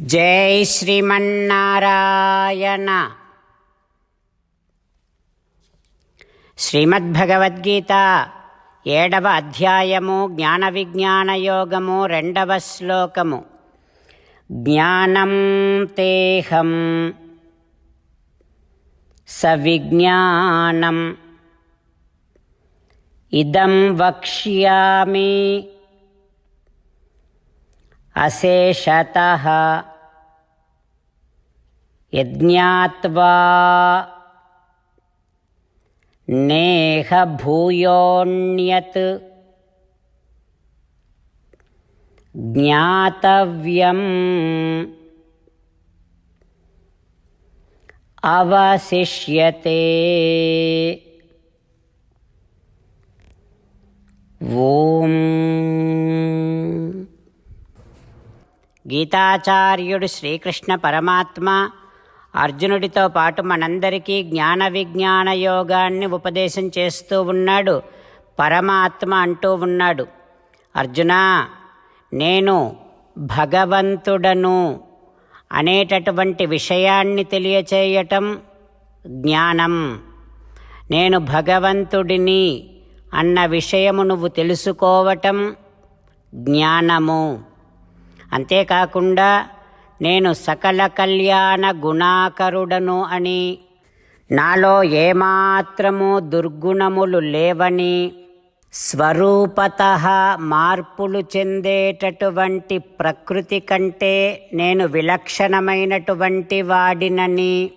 జై శ్రీమన్నారాయణ. శ్రీమద్భగవద్గీత ఏడవ అధ్యాయము జ్ఞాన విజ్ఞాన యోగము రెండవ శ్లోకము. జ్ఞానం తేహం సవిజ్ఞానం. ఇదం వక్ష్యామి అశేషతః యజ్ఞాత్వా నేహ భూయోణ్యత్ జ్ఞాతవ్యం అవశిష్యతే ఓం గీతాచార్యుడు శ్రీకృష్ణ పరమాత్మ అర్జునుడితో పాటు మనందరికీ జ్ఞాన విజ్ఞాన యోగాన్ని ఉపదేశం చేస్తూ ఉన్నాడు. పరమాత్మ అంటూ ఉన్నాడు. అర్జున నేను భగవంతుడను అనేటటువంటి విషయాన్ని తెలియచేయటం జ్ఞానం. నేను భగవంతుడిని అన్న విషయము నువ్వు తెలుసుకోవటం జ్ఞానము. అంతేకాకుండా నేను సకల కళ్యాణ గుణాకరుడను అని. నాలో ఏమాత్రము దుర్గుణములు లేవని స్వరూపత మార్పులు చెందేటటువంటి ప్రకృతి కంటే నేను విలక్షణమైనటువంటి వాడినని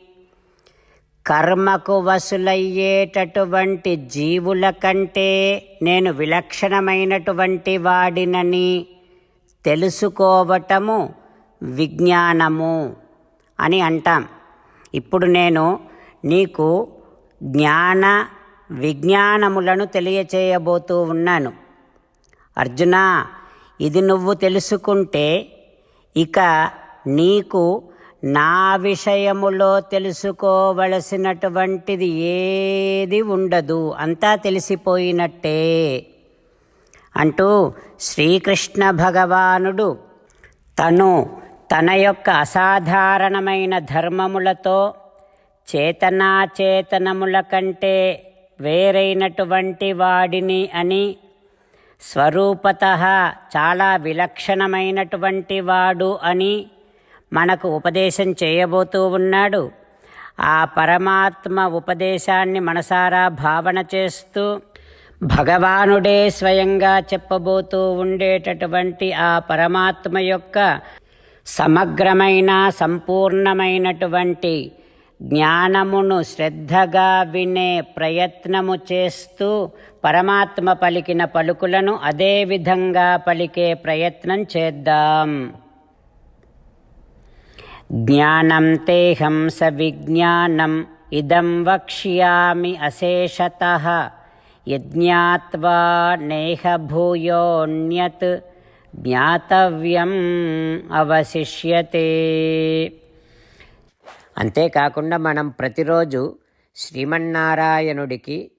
కర్మకు వసులయ్యేటటువంటి జీవుల కంటే నేను విలక్షణమైనటువంటి వాడినని. తెలుసుకోవటము విజ్ఞానము అని అంటాం. ఇప్పుడు నేను నీకు జ్ఞాన విజ్ఞానములను తెలియచేయబోతూ ఉన్నాను. అర్జున ఇది నువ్వు తెలుసుకుంటే ఇక నీకు నా విషయములో తెలుసుకోవలసినటువంటిది ఏది ఉండదు. అంతా తెలిసిపోయినట్టే. అంటూ శ్రీకృష్ణ భగవానుడు తను తన యొక్క అసాధారణమైన ధర్మములతో చేతనాచేతనముల కంటే వేరైనటువంటి వాడిని అని స్వరూపత చాలా విలక్షణమైనటువంటి వాడు అని మనకు ఉపదేశం చేయబోతూ ఉన్నాడు. ఆ పరమాత్మ ఉపదేశాన్ని మనసారా భావన చేస్తూ భగవానుడే స్వయంగా చెప్పబోతూ ఉండేటటువంటి ఆ పరమాత్మ యొక్క సమగ్రమైన సంపూర్ణమైనటువంటి జ్ఞానమును శ్రద్ధగా వినే ప్రయత్నము చేస్తూ పరమాత్మ పలికిన పలుకులను అదే విధంగా పలికే ప్రయత్నం చేద్దాం. జ్ఞానం తేహం స విజ్ఞానం ఇదం వక్ష్యామి అశేషత. యజ్ఞాత్వా నేహ భూయోన్యత్ జ్ఞాతవ్యం అవశిష్యతే. అంతేకాకుండా మనం ప్రతిరోజు శ్రీమన్నారాయణుడికి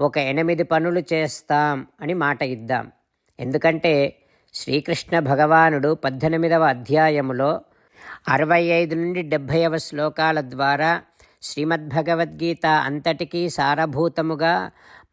ఒక ఎనిమిది పనులు చేస్తాం అని మాట ఇద్దాం. ఎందుకంటే శ్రీకృష్ణ భగవానుడు పద్దెనిమిదవ అధ్యాయములో అరవై ఐదు నుండి డెబ్భైవ శ్లోకాల ద్వారా శ్రీమద్భగవద్గీత అంతటికీ సారభూతముగా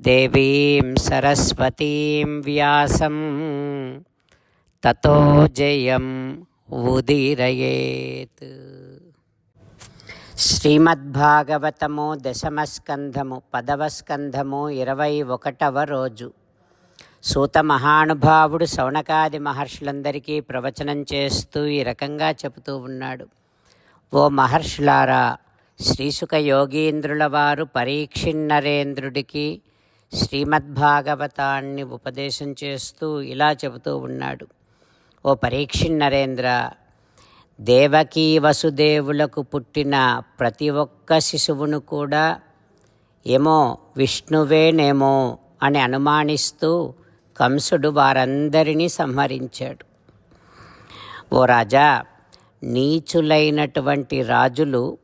దేవీం సరస్వతీం వ్యాసం తతో జయం ఉదీరయేత్ శ్రీమద్భాగవతము దశమస్కంధము పదవ స్కంధము ఇరవై ఒకటవ రోజు. సూత మహానుభావుడు సౌనకాది మహర్షులందరికీ ప్రవచనం చేస్తూ ఈ రకంగా చెబుతూ ఉన్నాడు. ఓ మహర్షులారా శ్రీసుక యోగీంద్రుల వారు పరీక్షిన్నరేంద్రుడికి శ్రీమద్భాగవతాన్ని ఉపదేశం చేస్తూ ఇలా చెబుతూ ఉన్నాడు. ఓ పరీక్షిన్నరేంద్ర దేవకీ వసుదేవులకు పుట్టిన ప్రతి ఒక్క శిశువును కూడా ఏమో విష్ణువేనేమో అని అనుమానిస్తూ కంసుడు వారందరినీ సంహరించాడు. ఓ రాజా నీచులైనటువంటి రాజులు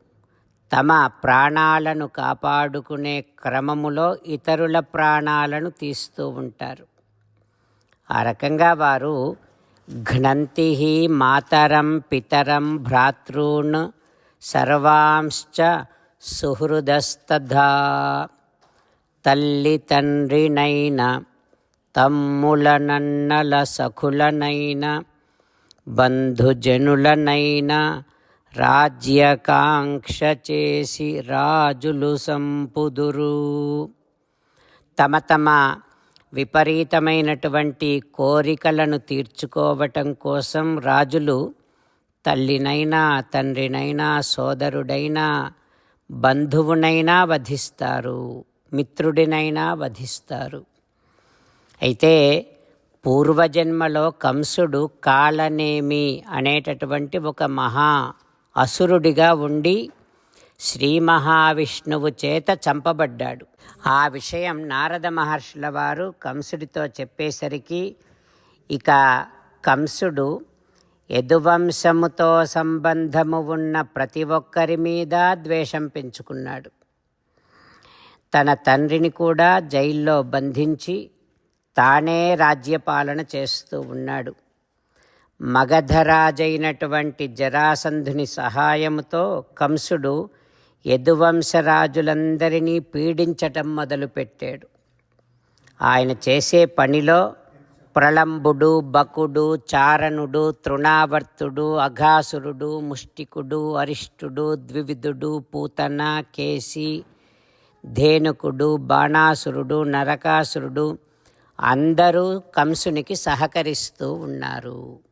తమ ప్రాణాలను కాపాడుకునే క్రమములో ఇతరుల ప్రాణాలను తీస్తూ ఉంటారు. ఆ రకంగా వారు ఘ్నంతి మాతరం పితరం భ్రాతృన్ సర్వాంశ్చ సుహృదస్తథా తల్లి తండ్రినైన తమ్ములనన్నల సఖులనైన బంధుజనులనైనా రాజ్యకాంక్ష చేసి రాజులు సంపుదురు. తమ తమ విపరీతమైనటువంటి కోరికలను తీర్చుకోవటం కోసం రాజులు తల్లినైనా తండ్రినైనా సోదరుడైనా బంధువునైనా వధిస్తారు మిత్రుడినైనా వధిస్తారు. అయితే పూర్వజన్మలో కంసుడు కాలనేమి అనేటటువంటి ఒక మహా అసురుడిగా ఉండి శ్రీ మహావిష్ణువు చేత చంపబడ్డాడు. ఆ విషయం నారద మహర్షుల వారు కంసుడితో చెప్పేసరికి ఇక కంసుడు యదువంశముతో సంబంధము ఉన్న ప్రతి ఒక్కరి మీద ద్వేషం పెంచుకున్నాడు. తన తండ్రిని కూడా జైల్లో బంధించి తానే రాజ్యపాలన చేస్తూ ఉన్నాడు. మగధరాజైనటువంటి జరాసంధుని సహాయముతో కంసుడు యదువంశరాజులందరినీ పీడించటం మొదలుపెట్టాడు. ఆయన చేసే పనిలో ప్రళంబుడు బకుడు చారణుడు తృణావర్తుడు అఘాసురుడు ముష్టికుడు అరిష్టుడు ద్వివిధుడు పూతన కేసి ధేనుకుడు బాణాసురుడు నరకాసురుడు అందరూ కంసునికి సహకరిస్తూ ఉన్నారు.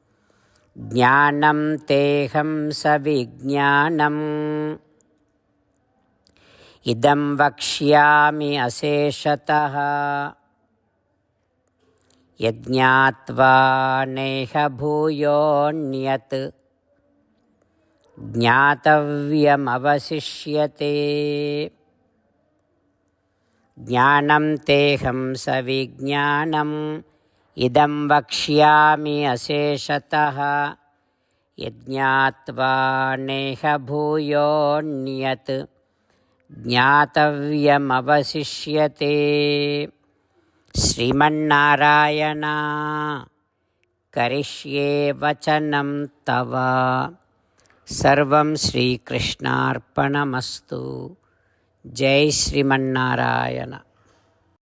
ज्ञानं तेहं सविज्ञानम् इदं वक्ष्यामि अशेषतः। यज्ञात्वा नेह भूयोऽन्यत् ज्ञातव्यमवशिष्यते। ज्ञानं तेहं सविज्ञानम् ఇదం వక్ష్యామి అశేషత. యజ్ఞాత్వా నేహ భూయోన్యత్. జ్ఞాతవ్యమవశిష్యతే. శ్రీమన్నారాయణ కరిష్యే వచనం తవ. సర్వం శ్రీకృష్ణార్పణమస్తు. జై శ్రీమన్నారాయణ.